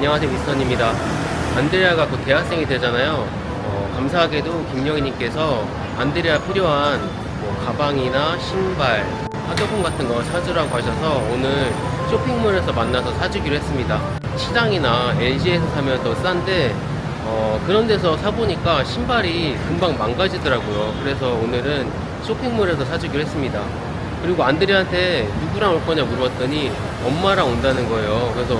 안녕하세요 미스터입니다. 안드레아가 곧 대학생이 되잖아요. 어, 감사하게도 김영희님께서 안드레아 필요한 뭐 가방이나 신발, 학교폰 같은 거 사주라고 하셔서 오늘 쇼핑몰에서 만나서 사주기로 했습니다. 시장이나 LG에서 사면 더 싼데 어, 그런 데서 사보니까 신발이 금방 망가지더라고요. 그래서 오늘은 쇼핑몰에서 사주기로 했습니다. 그리고 안드레한테 누구랑 올 거냐 물어봤더니 엄마랑 온다는 거예요. 그래서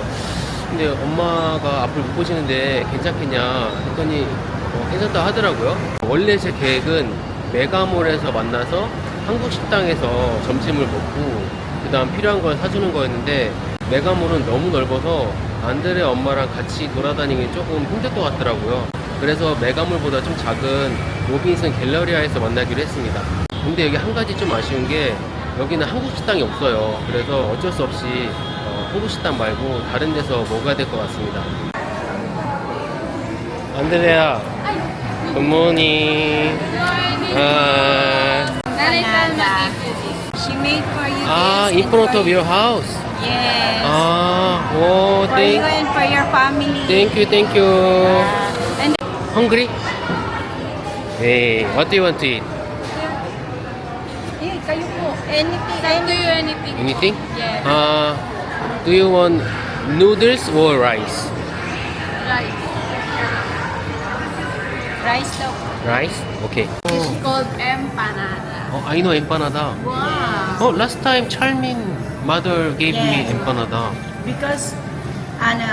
근데 엄마가 앞을 못 보시는데 괜찮겠냐 했더니 어, 괜찮다 하더라고요. 원래 제 계획은 메가몰에서 만나서 한국 식당에서 점심을 먹고 그 다음 필요한 걸 사주는 거였는데 메가몰은 너무 넓어서 안드레 엄마랑 같이 돌아다니기 조금 힘들 것 같더라고요. 그래서 메가몰보다 좀 작은 로빈슨 갤러리아에서 만나기로 했습니다. 근데 여기 한 가지 좀 아쉬운 게 여기는 한국 식당이 없어요. 그래서 어쩔 수 없이 어, 한국 식당 말고 다른 데서 먹어야 될 것 같습니다. 안드레아, 굿모닝. 아, you 아, in front of your house. Yes. 아, 오, for you thank, and for your family. thank you, thank you. Uh, and Hungry? Hey, what do you want to eat? eh, kayo po. Anything. Send to you anything. Anything? Yes. Uh, do you want noodles or rice? Rice. Rice daw. Rice? Okay. It's called empanada. Oh, I know empanada. Wow. Oh, last time Charmin mother gave me Yes. empanada. because ano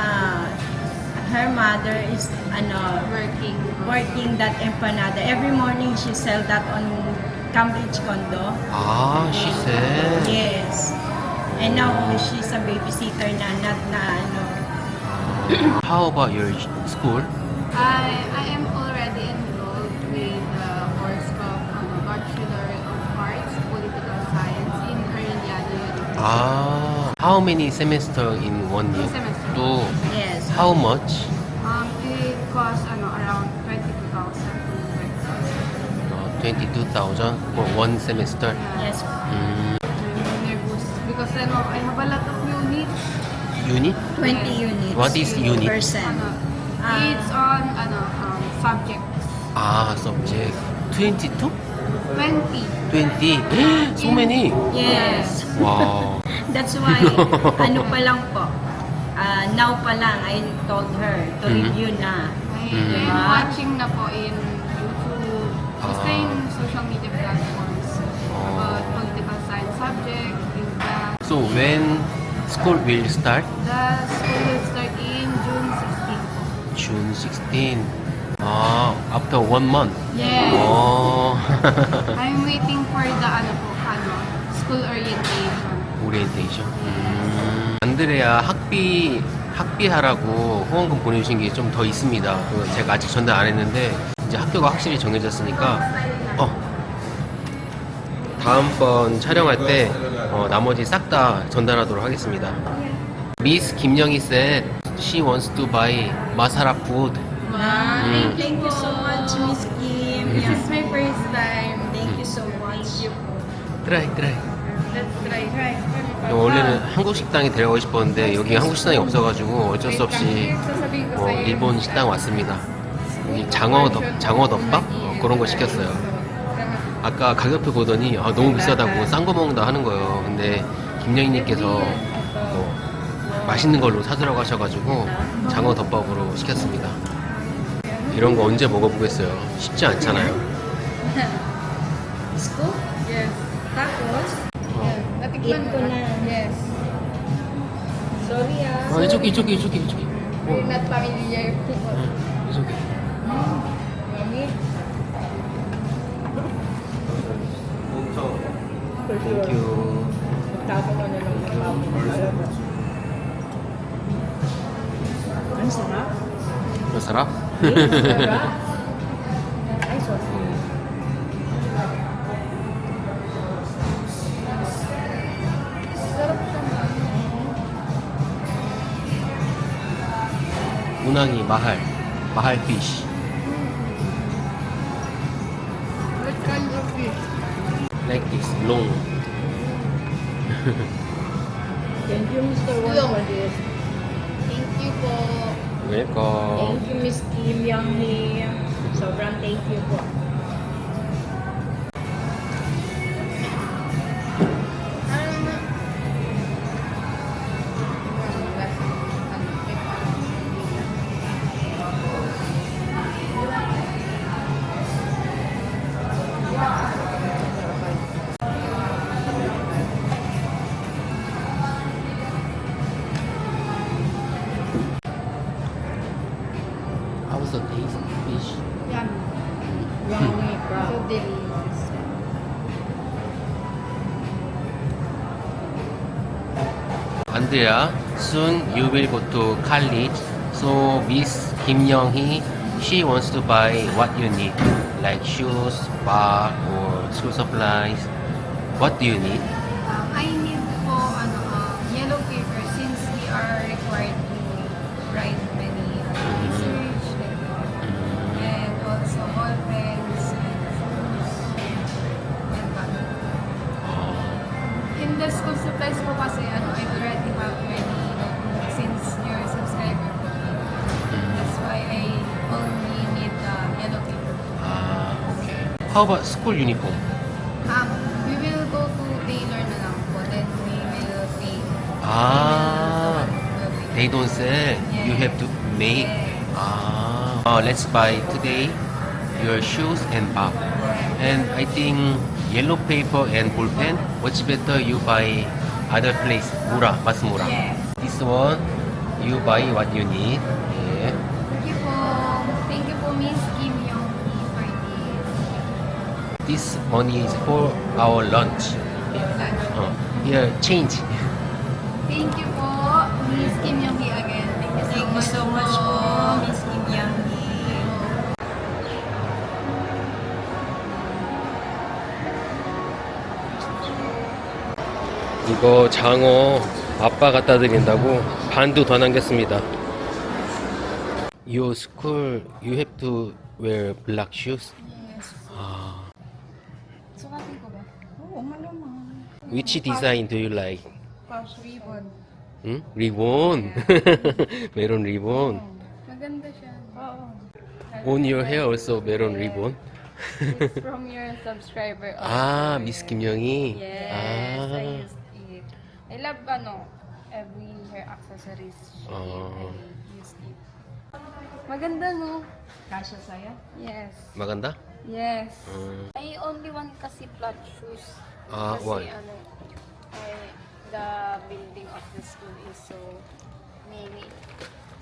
her mother is ano Working. working that empanada every morning she sell that on Cambridge condo Ah, she said. yes and now she's a babysitter na not na ano How about your school? I, I am already enrolled with the course of um, Bachelor of Arts, Political Science in Arellano University. Ah, how many semester in one year? Two semesters. Two. yes How much? Um, it costs ano, around 22,000 to 20,000. Uh, 22,000 for one semester. yes Mm, I'm nervous because ano, I have a lot of units. unit? 20 units What is unit? percent Ano, Ah. it's on ano, um, subjects. Ah, subject. 22? 20. 20. so many. yes Wow. that's why ano pa lang po ah, now pa lang I told her to Mhm. review na I Mm. am watching na po in So when school will start? The school will start in June 16. June 16. Ah, after one month. Yes. Oh. I'm waiting for the ano po, ano, school orientation. 오리엔테이션. 음. 안드레아 학비 학비하라고 후원금 보내주신 게 좀 더 있습니다. 그거 제가 아직 전달 안 했는데 이제 학교가 확실히 정해졌으니까 어 다음번 촬영할 때 어, 나머지 싹 다 전달하도록 하겠습니다. 미스 김영희 said she wants to buy masala food. Wow. Mm. Thank you so much, Miss Kim. This is my first time. Thank you so much. Let's try. Try. 원래는 한국 식당에 데려가고 싶었는데 여기 한국 식당이 없어가지고 어쩔 수 없이 어. 일본 식당 왔습니다. 여기 장어 덮 장어 덮밥 어, 그런 거 시켰어요. 아까 가격표 보더니 아, 너무 비싸다고 싼 거 먹는다 하는 거예요. 근데 김영희님께서 뭐 맛있는 걸로 사주라고 하셔가지고 장어 덮밥으로 시켰습니다. 이런 거 언제 먹어보겠어요? 쉽지 않잖아요. Yes. 어. Natikman ko na. Yes. Sorry ah. 아. We're 어, not familiar. 이쪽에. Alam mo. Ang sarap. 몇 사람? Sarap. Ay, sorry. 운항이 마할 마할 피쉬 like this long Thank you, Mr. One, for this. Thank you po. Welcome. Thank you, Miss Kim Young Hee. Sobrang thank you po. Andrea, soon you will go to college. So Miss Kim Young Hee, she wants to buy what you need, like shoes, bag, or school supplies. What do you need? How about school uniform? Um, we will go to tailor na lang po. Then we will pay. Ah, they don't sell. You have to make. Ah, oh, let's buy today your shoes and bag. And I think yellow paper and ball pen. What's better? You buy other place. Mura, mas mura. Yes. This one, you buy what you need. This. Money is for our lunch. Uh, here, change. Thank you po, Miss Kim Yong Hee again. Thank you so much po, Miss Kim Young Hee. 이거 장어 아빠 갖다 드린다고 반도 더 남겼습니다. Your school, you have to wear black shoes. Which design do you like? Puff ribbon. 응? 리본. 메론 리본. Maganda siya. Oo. On your hair also 메론 리본. It's from your subscriber. 아, also. 미스 김영희. Yes, 아. I used it. I love ano, every hair accessories. shade. Oh. I used it. Maganda no? Kasya sa'yo? Yes. 마간다? Yes. 음. I only want kasi flat shoes. 아, kasi why? ano, I, the building of the school is so many.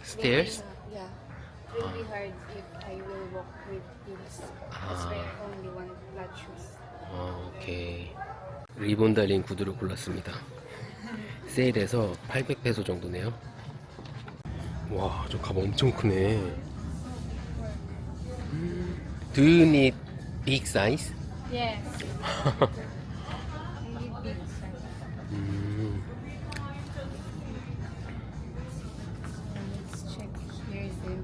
Stairs? Maybe, yeah. Will be hard if I will walk with heels. That's why I only want flat shoes. 어, 오케이. 리본 달린 구두를 골랐습니다. 세일해서 800페소 정도네요. 와, 저 가방 엄청 크네. Do you need big size? Yes. Only big size. 음, Let's check here then.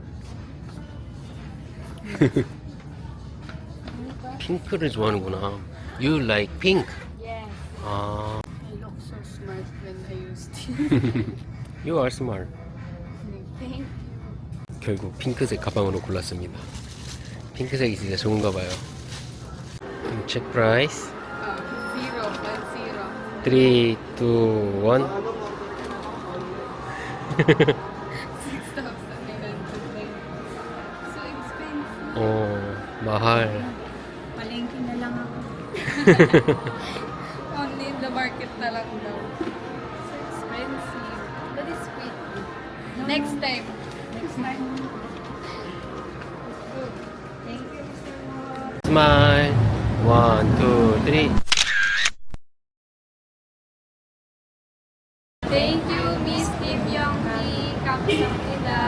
핑크를 좋아하는구나. You like pink? Yes. 아, I look so smart when I used it. you are smart. Thank you. 결국 핑크색 가방으로 골랐습니다. 핑크색이 진짜 좋은가 봐요. 체크 프라이스. Uh, zero, one zero. 3, 2, 1. Six thousand nine hundred. So expensive. 어, mahal. Palengke na lang ako. Only in the market na lang daw. So expensive. That is pretty. Next time. Next time. Smile. One, two, three. Thank you, Miss Kim Young-hee. Kamsahamnida.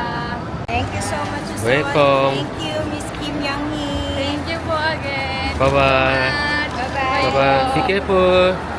Thank you so much. so much. Welcome. Thank you, Miss Kim Young Hee. Thank you po again. Bye-bye. Bye-bye. Bye bye. Be careful.